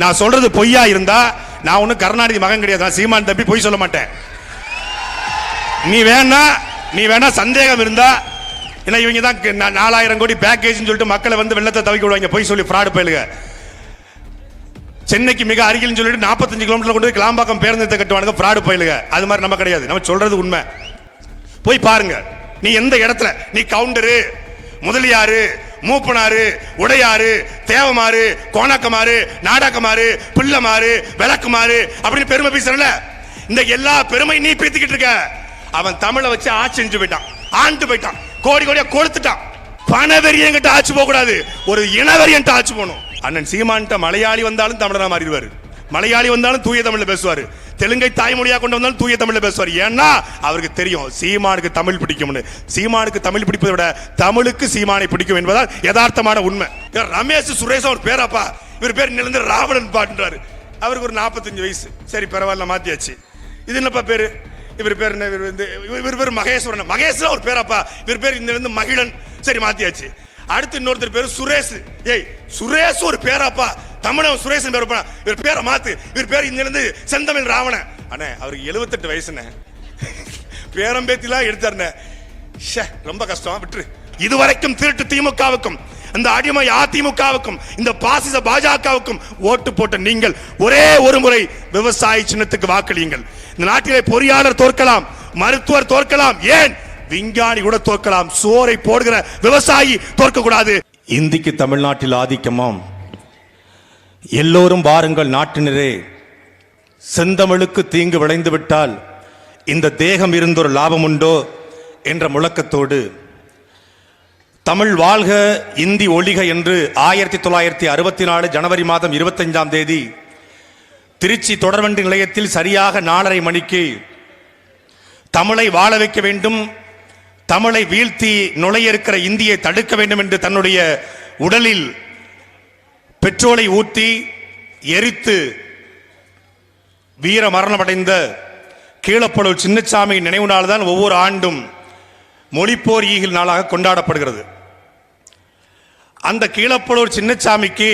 நான் சொல்றது பொய்யா இருந்தா நான் ஒன்னும் கருணாநிதி மகன் கிடையாது. சீமான் தம்பி பொய் சொல்ல மாட்டேன். நீ வேணா நீ வேணா சந்தேகம் இருந்தா ஏன்னா இவங்க தான் நாலாயிரம் கோடி பேக்கேஜ்னு சொல்லிட்டு மக்களை வந்து வெள்ளத்தை தவிக்க விடுவாங்க. பொய் சொல்லி ஃப்ராடு பயிலுங்க. சென்னைக்கு மிக அருகில் சொல்லிட்டு 45 கிலோமீட்டர் கொண்டு போய் கிளாம்பாக்கம் பேருந்தத்தை கட்டுவானுங்க. ஃப்ராடு பயிலுங்க. அது மாதிரி நம்ம கிடையாது. நம்ம சொல்றது உண்மை. போய் பாருங்க. நீ எந்த இடத்துல? நீ கவுண்டரு முதலியாரு மூப்பனாறு உடையாறு தேவமாறு கோணாக்கமாறு நாடாக்கமாறு பிள்ளமாறு விளக்குமாறு அப்படின்னு பெருமை பேசுறல இந்த எல்லா பெருமை நீ பேத்திக்கிட்டு இருக்க. அவன் தமிழை வச்சு ஆட்சி செஞ்சு போயிட்டான். ஆண்டு போயிட்டான். கோடி கோடியா கொடுத்துட்டான் பணவெறியங்கிட்ட ஆட்சி போக கூடாது ஒரு இனவெறியன் ஆட்சி போகணும். அண்ணன் சீமான்ட்ட மலையாளி வந்தாலும் தமிழனா மாறிடுவாரு. மலையாளி வந்தாலும் தூய தமிழ்ல பேசுவாரு. தெலுங்கை தாய்மொழியாக கொண்டு வந்தாலும் தூய தமிழில் பேசுவார். ஏன்னா அவருக்கு தெரியும் சீமானுக்கு தமிழ் பிடிக்கும்னு. சீமானுக்கு தமிழ் பிடிப்பதை விட தமிழுக்கு சீமானை பிடிக்கும் என்பதால் யதார்த்தமான உண்மை. ரமேஷ் சுரேஷ் ஒரு பேராப்பா. இவர் பேர் நிலந்து ராவணன் பாட்டுன்றாரு. அவருக்கு ஒரு 45 வயசு. சரி பரவாயில்ல மாத்தியாச்சு. இது என்னப்பா பேர்? இவர் பேர் என்ன? இவர் வந்து இவர் பேர் மகேஸ்வரன். மகேஸ்வரன் ஒரு பேராப்பா. இவர் பேர் இந்த வந்து மகிழன். சரி மாத்தியாச்சு. அடுத்து இன்னொருத்தர் பேர் சுரேஷ். ஏய் சுரேஷ் ஒரு பேராப்பா. தமிழன் சுரேஷன் பேர் வைப்பானா? இவர் பேரை மாத்து. இவர் பேர் இங்கிருந்து செந்தமிழ் ராவணன். அண்ணே அவருக்கு 78 வயசுண்ணே. பேரம்பேத்திலாம் எடுத்தாருண்ணே. ஷே ரொம்ப கஷ்டம். விட்டுரு. இதுவரைக்கும் திருட்டு திமுகவுக்கும் அந்த அடிமை அதிமுகவுக்கும் இந்த பாசிச பாஜகவுக்கும் ஓட்டு போட்ட நீங்கள் ஒரே ஒரு முறை விவசாய சின்னத்துக்கு வாக்களியுங்கள். இந்த நாட்டிலே பொறியாளர் தோற்கலாம் மருத்துவர் தோற்கலாம். ஏன்? விஞ்ஞானி கூட தோற்கலாம். சோரை போடுகிற விவசாயி தோற்க கூடாது இந்திக்கு தமிழ்நாட்டில் ஆதிக்கமாம். எல்லோரும் வாருங்கள் நாட்டினரே. செந்தமிழுக்கு தீங்கு விளைந்து விட்டால் இந்த தேகம் இருந்தொரு லாபம் உண்டோ என்ற முழக்கத்தோடு. தமிழ் வாழ்க இந்தி ஒழிக என்று ஆயிரத்தி தொள்ளாயிரத்தி அறுபத்தி நாலு ஜனவரி மாதம் இருபத்தஞ்சாம் தேதி திருச்சி தொடர்வண்டி நிலையத்தில் சரியாக நாலரை மணிக்கு தமிழை வாழ வைக்க வேண்டும் தமிழை வீழ்த்தி நுழைய இருக்கிற இந்தியை தடுக்க வேண்டும் என்று தன்னுடைய உடலில் பெட்ரோலை ஊற்றி எரித்து வீர மரணமடைந்த கீழப்பழூர் சின்னசாமி நினைவு நாள் தான் ஒவ்வொரு ஆண்டும் மொழிப்போர் ஈகில் நாளாக கொண்டாடப்படுகிறது. அந்த கீழப்பழூர் சின்னசாமிக்கு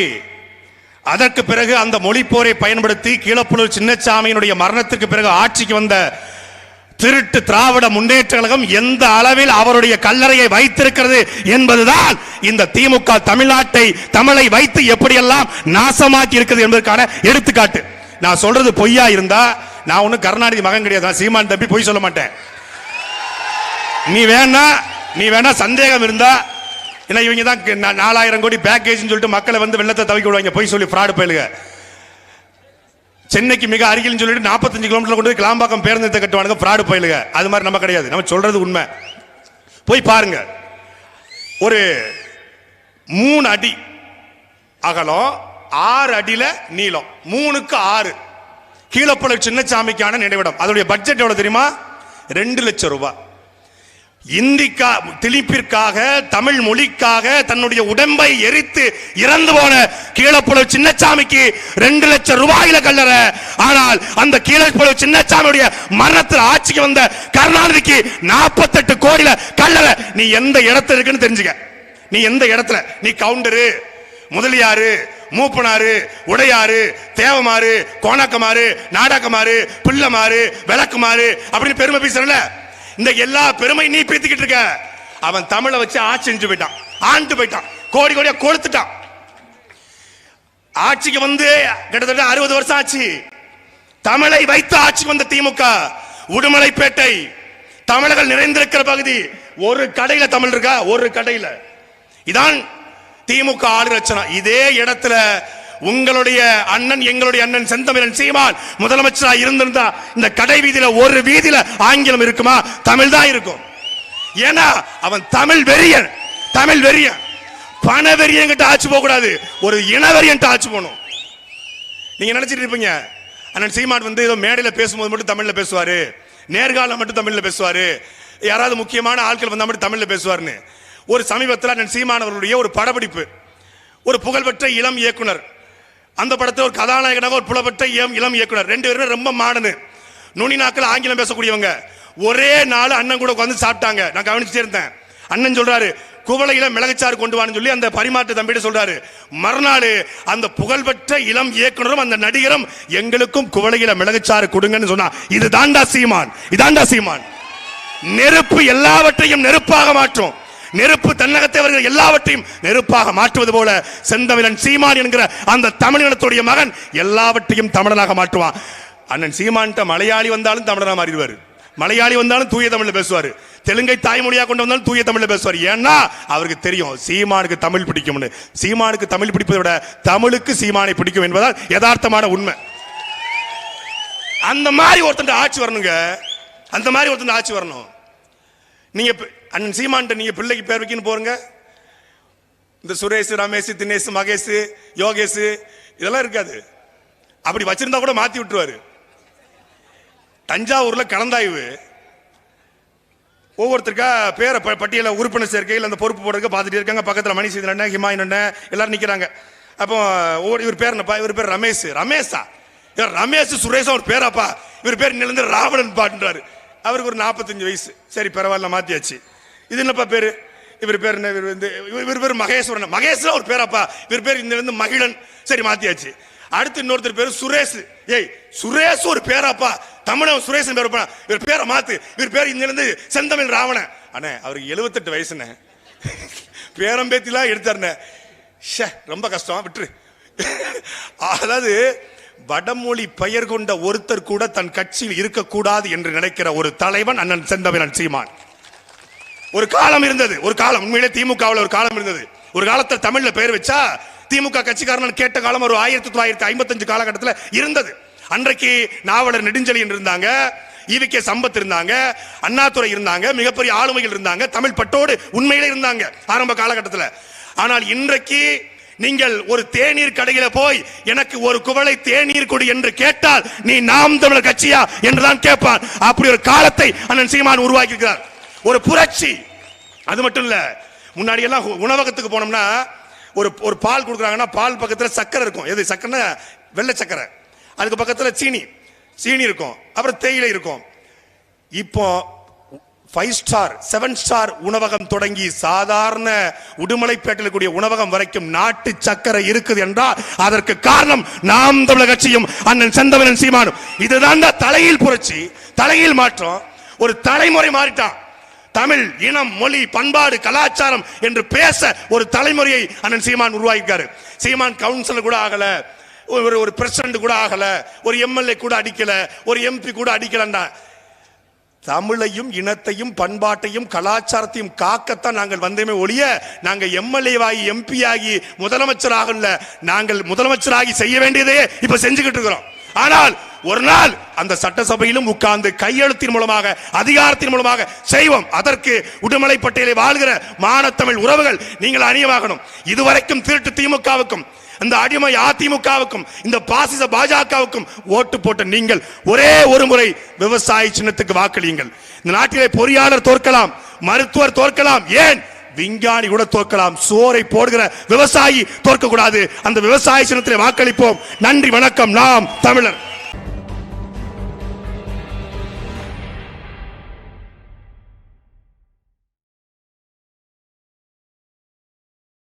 அதற்கு பிறகு அந்த மொழிப்போரை பயன்படுத்தி கீழப்பழூர் சின்னசாமியினுடைய மரணத்திற்கு பிறகு ஆட்சிக்கு வந்த திருட்டு திராவிட முன்னேற்ற கழகம் எந்த அளவில் அவருடைய கல்லறையை வைத்திருக்கிறது என்பதுதான் இந்த திமுக தமிழ்நாட்டை தமிழை வைத்து எப்படியெல்லாம் நாசமாக்கி இருக்குது என்பதற்கான எடுத்துக்காட்டு. நான் சொல்றது பொய்யா இருந்தா நான் ஒன்னும் கருணாநிதி மகன் கிடையாது. சீமான் தம்பி பொய் சொல்ல மாட்டேன். நீ வேணா நீ வேணா சந்தேகம் இருந்தா ஏன்னா இவங்க தான் நாலாயிரம் கோடி பேக்கேஜ்னு சொல்லிட்டு மக்களை வந்து வெள்ளத்தை தவிக்க விடுவாங்க. பொய் சொல்லி ஃப்ராடு பயிலுங்க சென்னைக்கு மிக அருகில் சொல்லிட்டு 45 கிலோமீட்டர் கொண்டு போய் கிளாம்பாக்கம் பேருந்தத்தை கட்டுவானுங்க. ஃப்ராடு பயிலுங்க. அது மாதிரி நம்ம கிடையாது. நம்ம சொல்றது உண்மை. போய் பாருங்க. ஒரு மூணு அடி அகலம் ஆறு அடியில் நீளம். மூணுக்கு ஆறு. கீழப்பழ சின்னசாமிக்கான நினைவிடம். அதோடைய பட்ஜெட் எவ்வளோ தெரியுமா? ரெண்டு லட்சம் ரூபாய். இந்திக்கா திணிப்பிற்காக தமிழ் மொழிக்காக தன்னுடைய உடம்பை எரித்து இறந்து போன கீழப்புழவு சின்னச்சாமிக்கு ரெண்டு லட்சம் ரூபாயில கல்லற. ஆனால் அந்த கீழப்புழவு சின்னச்சாமியுடைய மரணத்தில் ஆட்சிக்கு வந்த கருணாநிதிக்கு 48 கோடியில கல்லற. நீ எந்த இடத்துல இருக்குன்னு தெரிஞ்சுக்க. நீ எந்த இடத்துல? நீ கவுண்டரு முதலியாரு மூப்பனாரு உடையாறு தேவமாறு கோணாக்கமாறு நாடாக்கமாறு பிள்ளமாறு விளக்குமாறு அப்படின்னு பெருமை பேசுறல இந்த எல்லா பெருமை நீ பேத்திக்கிட்டு இருக்க. அவன் தமிழை வச்சு ஆட்சி செஞ்சு போயிட்டான். ஆண்டு போயிட்டான். கோடி கோடியா கொளுத்துட்டான். ஆட்சிக்கு வந்து கிட்டத்தட்ட அறுபது வருஷம் ஆச்சு. தமிழை வைத்து ஆட்சிக்கு வந்த திமுக உடுமலைப்பேட்டை தமிழர்கள் நிறைந்திருக்கிற பகுதி ஒரு கடையில தமிழ் இருக்கா? ஒரு கடையில. இதான் திமுக ஆளு இதே இடத்துல உங்களுடைய அண்ணன் எங்களுடைய அண்ணன் செந்தமிழன் சீமான் முதலமைச்சராக இருந்திருந்தா இந்த கடை வீதியில ஒரு வீதியில ஆங்கிலம் இருக்குமா? தமிழ் தான் இருக்கும். ஏன்னா அவன் தமிழ் வெறியன் தமிழ் வெறியன். பண வெறியன்கிட்ட ஆட்சி போக கூடாது ஒரு இனவெறியன் ஆட்சி போகணும். நீங்க நினைச்சிட்டு இருப்பீங்க அண்ணன் சீமான் வந்து ஏதோ மேடையில் பேசும்போது மட்டும் தமிழ்ல பேசுவாரு. நேர்காலம் மட்டும் தமிழ்ல பேசுவாரு. யாராவது முக்கியமான ஆட்கள் வந்தா மட்டும் தமிழ்ல பேசுவாருன்னு. ஒரு சமீபத்தில் அண்ணன் சீமானவர்களுடைய ஒரு படப்பிடிப்பு. ஒரு புகழ்பெற்ற இளம் இயக்குனர். அந்த படத்தில் ஒரு கதாநாயகனாக ஒரு புலப்பட்ட இளம் இளம் இயக்குனர். ரெண்டு பேருமே ரொம்ப மாடனு. நுனி நாக்கில் ஆங்கிலம் பேசக்கூடியவங்க. ஒரே நாள் அண்ணன் கூட உட்காந்து சாப்பிட்டாங்க. நான் கவனிச்சுட்டே இருந்தேன். அண்ணன் சொல்றாரு குவளையில மிளகுச்சாறு கொண்டு வான்னு சொல்லி அந்த பரிமாற்று தம்பிட்டு சொல்றாரு. மறுநாள் அந்த புகழ்பெற்ற இளம் இயக்குனரும் அந்த நடிகரும் எங்களுக்கும் குவளையில மிளகுச்சாறு கொடுங்கன்னு சொன்னா இது தாண்டா சீமான். இதாண்டா சீமான். நெருப்பு எல்லாவற்றையும் நெருப்பாக மாற்றும். நெருப்பு தன்னகத்தை அவர்கள் எல்லாவற்றையும் நெருப்பாக மாற்றுவது போல செந்தமிழன் சீமான் என்கிற அந்த தமிழினத்துடைய மகன் எல்லாவற்றையும் தமிழனாக மாற்றுவான். அண்ணன் சீமான்ட்ட மலையாளி வந்தாலும் தமிழனா மாறிடுவார். மலையாளி வந்தாலும் தூய தமிழில் பேசுவார். தெலுங்கை தாய்மொழியாக கொண்டு வந்தாலும் தூய தமிழில் பேசுவார். ஏன்னா அவருக்கு தெரியும் சீமானுக்கு தமிழ் பிடிக்கும்னு. சீமானுக்கு தமிழ் பிடிப்பதை விட தமிழுக்கு சீமானை பிடிக்கும் என்பதால் யதார்த்தமான உண்மை. அந்த மாதிரி ஒருத்தன் ஆட்சி வரணுங்க. அந்த மாதிரி ஒருத்தன் ஆட்சி வரணும். நீங்க அண்ணன் சீமான்ட்ட நீங்க பிள்ளைக்கு பேர் வைக்கணும் போறீங்க இந்த சுரேஷ் ரமேஷ் தினேஷ் மகேஷ் யோகேஷ் இதெல்லாம் இருக்காது. அப்படி வச்சிருந்தா கூட மாத்தி விட்டுருவாரு. தஞ்சாவூர்ல கலந்தாய்வு. ஒவ்வொருத்தருக்கா பேரை பட்டியல உறுப்பினர் சேர்க்கையில் அந்த பொறுப்பு போடுறதுக்கு பார்த்துட்டு இருக்காங்க. பக்கத்தில் மணி செய்தி அண்ணன் ஹிமாயின் அண்ணன் எல்லாரும் நிற்கிறாங்க அப்போ ஒவ்வொரு இவர் பேர் என்னப்பா இவர் பேர் ரமேஷ். ரமேஷா? இவர் ரமேஷ் சுரேஷா ஒரு பேராப்பா? இவர் பேர் நிலந்து ராவணன் பாட்டுன்றாரு. அவருக்கு ஒரு நாற்பத்தஞ்சு வயசு. சரி பரவாயில்ல மாத்தியாச்சு. இது என்னப்பா பேர்? இவர் பேர் என்ன? இவர் வந்து இவர் பேர் மகேஸ்வரன். மகேஸ்வரன் ஒரு பேராப்பா. இவர் பேர் இந்த வந்து மகிழன். சரி மாத்தியாச்சு. அடுத்து இன்னொருத்தர் பேர் சுரேஷ். ஏய் சுரேஷ் ஒரு பேராப்பா. தமிழன் சுரேஷன் பேர் இவர் பேரை மாத்து. இவர் பேர் இங்க இருந்து செந்தமிழ் ராவணன். அண்ணே அவருக்கு எழுபத்தெட்டு வயசுண்ணே. பேரம்பேத்திலாம் எடுத்தாருண்ணே. ஷே ரொம்ப கஷ்டம். விட்டுரு. அதாவது வடமொழி பெயர் கொண்ட ஒருத்தர் கூட தன் கட்சியில் இருக்கக்கூடாது என்று நினைக்கிற ஒரு தலைவன் அண்ணன் செந்தமிழன் சீமான். ஒரு காலம் இருந்தது ஒரு காலம். உண்மையிலே திமுகவில் ஒரு காலம் இருந்தது. ஒரு காலத்தில் தமிழ்ல பெயர் வச்சா திமுக கட்சிக்காரன் கேட்ட காலம் ஒரு ஆயிரத்தி தொள்ளாயிரத்தி ஐம்பத்தஞ்சு காலகட்டத்தில் இருந்தது. அன்றைக்கு நாவலர் நெடுஞ்செழியன் இருந்தாங்க ஈவிகே சம்பத் இருந்தாங்க அண்ணாதுரை இருந்தாங்க மிகப்பெரிய ஆளுமைகள் இருந்தாங்க தமிழ் பட்டோடு உண்மையிலே இருந்தாங்க ஆரம்ப காலகட்டத்தில். ஆனால் இன்றைக்கு நீங்கள் ஒரு தேநீர் கடையில போய் எனக்கு ஒரு குவளை தேநீர் கொடு என்று கேட்டால் நீ நாம் தமிழர் கட்சியா என்றுதான் கேட்பான். அப்படி ஒரு காலத்தை அண்ணன் சீமான் உருவாக்கி இருக்கிறார் ஒரு புரட்சி. அது மட்டும் இல்ல முன்னாடி எல்லாம் உ- உணவகத்துக்கு போனோம்னா ஒரு ஒரு பால் கொடுக்குறாங்கன்னா பால் பக்கத்தில் சக்கரை இருக்கும். எது சக்கரைனா வெள்ளை சக்கரை. அதுக்கு பக்கத்தில் சீனி. சீனி இருக்கும். அப்புறம் தேயிலை இருக்கும். இப்போ ஃபைவ் ஸ்டார் செவன் ஸ்டார் உணவகம் தொடங்கி சாதாரண உடுமலைப்பேட்டில் கூடிய உணவகம் வரைக்கும் நாட்டு சக்கரை இருக்குது என்றால் அதற்கு காரணம் நாம் தமிழக கட்சியும் அண்ணன் செந்தமிழன் சீமானும். இதுதான் தான் தலையில் புரட்சி தலையில் மாற்றம். ஒரு தலைமுறை மாறிட்டான் தமிழ் இனம் மொழி பண்பாடு கலாச்சாரம் என்று பேச ஒரு தலைமுறையை அண்ணன் சீமான் உருவாக்கியிருக்காரு. சீமான் கவுன்சிலர் கூட ஆகல. ஒரு ஒரு பிரசிடண்ட் கூட ஆகல. ஒரு எம்எல்ஏ கூட அடிக்கல. ஒரு எம்பி கூட அடிக்கலன்னா தமிழையும் இனத்தையும் பண்பாட்டையும் கலாச்சாரத்தையும் காக்கத்தான் நாங்கள் வந்தேமே ஒழிய நாங்கள் எம்எல்ஏ ஆகி எம்பி ஆகி முதலமைச்சராக இல்ல நாங்கள் முதலமைச்சராகி செய்ய வேண்டியதே இப்ப செஞ்சுக்கிட்டு இருக்கிறோம். ஆனால் ஒரு நாள் அந்த சட்டசபையிலும் உட்கார்ந்து கையெழுத்தின் மூலமாக அதிகாரத்தின் மூலமாக செய்வோம். அதற்கு உடுமலை பட்டியலை வாழ்கிற மானத்தமிழ் உறவுகள் நீங்கள் அணியமாகணும். இதுவரைக்கும் திருட்டு திமுகவுக்கும் இந்த அடிமை அதிமுகவுக்கும் இந்த பாசிச பாஜகவுக்கும் ஓட்டு போட்ட நீங்கள் ஒரே ஒரு முறை விவசாய சின்னத்துக்கு வாக்களியுங்கள். இந்த நாட்டிலே பொறியாளர் தோற்கலாம் மருத்துவர் தோற்கலாம் ஏன்? விஞ்ஞானி கூட தோற்கலாம் சோரை போடுகிற விவசாயி தோற்க கூடாது அந்த விவசாய சின்னத்திலே வாக்களிப்போம். நன்றி வணக்கம். நாம் தமிழர்.